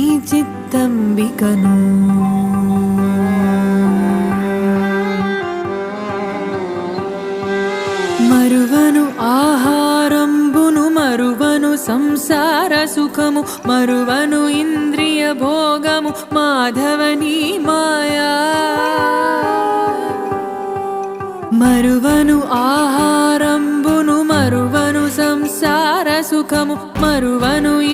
నీ చిత్తంబికను. మరువను ఆహారంబును మరువను సంసార సుఖము మరువను ఇంద్రియ భోగము మాధవని మాయా. మరువను ఆహారంబును మరువను సంసార సుఖము మరువను